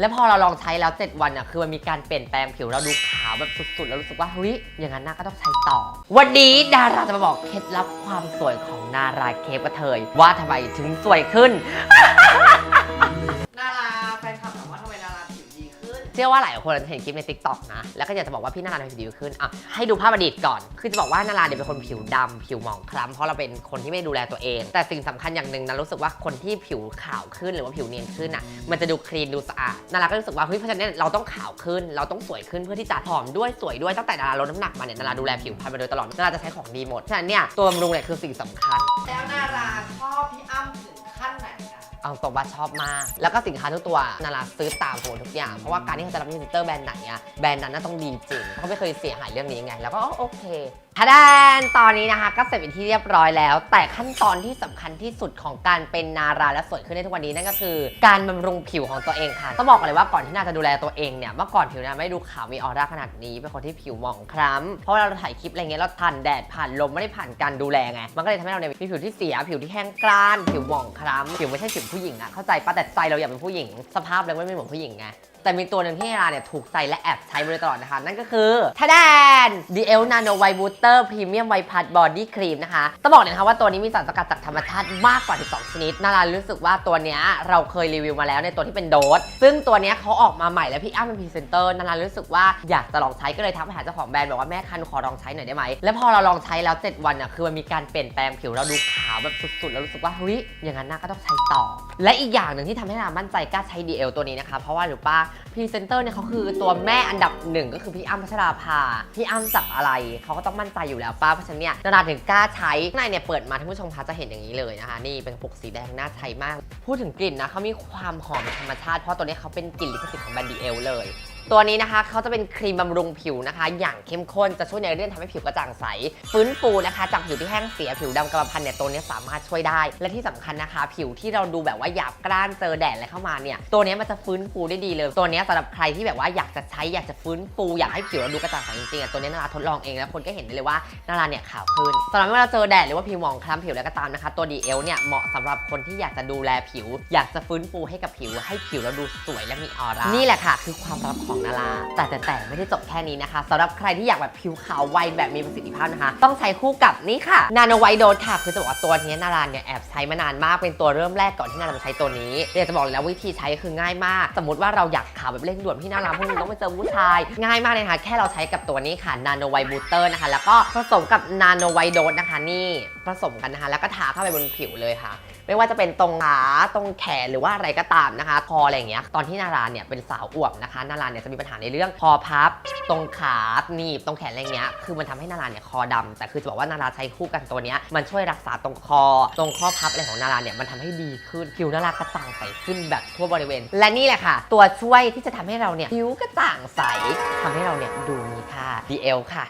แล้วพอเราลองใช้แล้ว 7 วันอะคือมันมีการเปลี่ยนแปลงผิวเราดูขาวแบบสุดๆ แล้วรู้สึกว่าเฮ้ยอย่างนั้นน่าก็ต้องใช้ต่อ วันนี้ดาราจะมาบอกเคล็ดลับความสวยของนาราเคปกระเทยว่าทำไมถึงสวยขึ้น ชื่อว่าหลายคนเห็นคลิปใน t ิ k t o k นะ แล้วก็อยากจะบอกว่าพี่นาราทำไมผิวดีขึ้นอะให้ดูภาพอดีตก่อน คือจะบอกว่านาราเนี่ยเป็นคนผิวดำผิวหมองคล้ำเพราะเราเป็นคนที่ไม่ดูแลตัวเอง แต่สิ่งสำคัญอย่างหนึ่งนะรู้สึกว่าคนที่ผิวขาวขึ้นหรือว่าผิวเนียนขึ้นอะมันจะดูคลีนดูสะอาดนาราก็รู้สึกว่าเฮ้ยเพราะฉะนั้นเราต้องขาวขึ้น เราต้องสวยขึ้นเพื่อที่จะผอมด้วยสวยด้วยตั้งแต่นาราลดน้ำหนักมาเนี่ยนาราดูแลผิวพรรณมาโดยตลอดนาราจะใช้ของดีหมดฉะนั้นเนี่ยตัวบำรุงเนี่ยคือสิ่งสำคัญ แล้วนาราชอบพี่อ้ำ เอาตรงว่าชอบมาก แล้วก็สินค้าทุกตัวนาราซื้อตามโหทุกอย่าง เพราะว่าการที่เขาจะรับพรีเซนเตอร์แบรนด์ไหนอะแบรนด์นั้นน่าต้องดีจริงเขาไม่เคยเสียหายเรื่องนี้ไง แล้วก็โอเค ทะแดนตอนนี้นะคะก็เสร็จเป็นที่เรียบร้อยแล้ว แต่ขั้นตอนที่สำคัญที่สุดของการเป็นนาราและสวยขึ้นในทุกวันนี้นั่นก็คือ การบำรุงผิวของตัวเองค่ะต้องบอกเลยว่าก่อนที่นาจะดูแลตัวเองเนี่ยเมื่อก่อนผิวนาไม่ด้ดูขาวมีออร่าขนาดนี้เป็นคนที่ผิวหมองคล้ำเพราะเวลาเราถ่ายคลิปอะไรเงี้ยเราผ่านแดดผ่านลมไม่ได้ผ่านการดูแลไงมันก็เลยทำให้เราเนี่ยมีผิวที่เสียผิวที่แห้งกร้าน ผิวหมองคล้ำผิวไม่ใช่ผิวผู้หญิงอะเข้าใจปะแต่ใจเราอยากเป็นผู้หญิงสภาพเราไม่เหมือนผู้หญิงไง แต่มีตัวหนึ่งที่นาราเนี่ยถูกใจและแอบใช้มาโดยตลอดนะคะ นั่นก็คือทาแดน DL Nano White Booster Premium White Plus Body Cream นะคะต้องบอกเลยนะคะว่าตัวนี้มีสารสกัดจากธรรมชาติมากกว่า 12 ชนิดนารารู้สึกว่าตัวเนี้ยเราเคยรีวิวมาแล้วในตัวที่เป็นโดส ซึ่งตัวเนี้ยเขาออกมาใหม่แล้วพี่อ้ำเป็นพรีเซนเตอร์นารารู้สึกว่าอยากจะลองใช้ก็เลยทักไปหาเจ้าของแบรนด์บอกว่าแม่คันขอลองใช้หน่อยได้ไหมแล้วพอเราลองใช้แล้ว 7 วันอะคือมันมีการเปลี่ยนแปลงผิวเราดูขาวแบบสุดๆ แล้วรู้สึกว่าเฮ้ยอย่างนั้นน่าก็ต้องใช้ต่อ และอีกอย่างหนึ่งที่ทำให้นารามั่นใจกล้าใช้ DL ตัวนี้นะคะเพราะว่าหรือป้าพรีเซนเตอร์เนี่ยเขาคือตัวแม่อันดับหนึ่งก็คือพี่อ้ำพัชราภา พี่อ้ำจับอะไรเขาก็ต้องมั่นใจอยู่แล้วป้าเพราะฉะนั้นเนี่ยนาราถึงกล้าใช้ข้างในเนี่ยเปิดมาท่านผู้ชมคะจะเห็นอย่างนี้เลยนะคะ นี่เป็นกระปุกสีแดงน่าใช้มาก พูดถึงกลิ่นนะเขามีความหอมธรรมชาติเพราะตัวนี้เขาเป็นกลิ่นลิขสิทธิ์ของแบรนด์ DL เลย ตัวนี้นะคะเขาจะเป็นครีมบำรุงผิวนะคะ อย่างเข้มข้นจะช่วยในเรื่องทำให้ผิวกระจ่างใส ฟื้นฟูนะคะ จากผิวที่แห้งเสียผิวดำกระพันเนี่ยตัวนี้สามารถช่วยได้ และที่สำคัญนะคะ ผิวที่เราดูแบบว่าหยาบกร้านเจอแดดอะไรเข้ามาเนี่ยตัวนี้มันจะฟื้นฟูได้ดีเลย ตัวนี้สำหรับใครที่แบบว่าอยากจะใช้อยากจะฟื้นฟูอยากให้ผิวเราดูกระจ่างใสจริงๆอะตัวนี้นาราทดลองเองแล้วคนก็เห็นได้เลยว่านาราเนี่ยขาวขึ้นสำหรับเมื่อเราเจอแดดหรือว่าผิวหมองคล้ำผิวแล้วก็ตามนะคะ ตัว DL เอลเนี่ยเหมาะสำหรับคนที่อยากจะดูแลผิว อยากจะฟื้นฟูให้กับผิวให้ผิวเราดูสวยและมีออร่านี่แหละค่ะ คือความลับของนาราแต่แต่แต่ไม่ได้จบแค่นี้นะคะสำหรับใครที่อยากแบบผิวขาวไวแบบมีประสิทธิภาพนะคะ ต้องใช้คู่กับนี่ค่ะนาโนไวโดสค่ะ คือจะบอกว่าตัวนี้นาราเนี่ยแอบใช้มานานมากเป็นตัวเริ่มแรกก่อนที่นาราจะใช้ตัวนี้เดี๋ยวจะบอกเลยแล้ววิธีใช้คือง่ายมาก สมมติว่าเราอยากขาวแบบเร่งด่วนพี่นาราพวกนึงต้องไปเจอผู้ชาย ง่ายมากเลยนะคะแค่เราใช้กับตัวนี้ค่ะนาโนไวบูเตอร์นะคะ แล้วก็ผสมกับนาโนไวโดสนะคะนี่ผสมกันนะคะ แล้วก็ทาเข้าไปบนผิวเลยค่ะ ไม่ว่าจะเป็นตรงขาตรงแขนหรือว่าอะไรก็ตามนะคะ คออะไรอย่างเงี้ยตอนที่นาราเนี่ยเป็นสาวอวบนะคะนาราเนี่ยจะมีปัญหาในเรื่องคอพับ ตรงขาหนีบตรงแขนอะไรเงี้ยคือมันทำให้นาราเนี่ยคอดำแต่คือจะบอกว่านาราใช้คู่กันตัวเนี้ยมันช่วยรักษาตรงคอ ตรงข้อพับอะไรของนาราเนี่ยมันทำให้ดีขึ้นผิวนารากระจ่างใสขึ้นแบบทั่วบริเวณ และนี่แหละค่ะ ตัวช่วยที่จะทำให้เราเนี่ยผิวกระจ่างใสทำให้เราเนี่ยดูมีค่า DL ค่ะ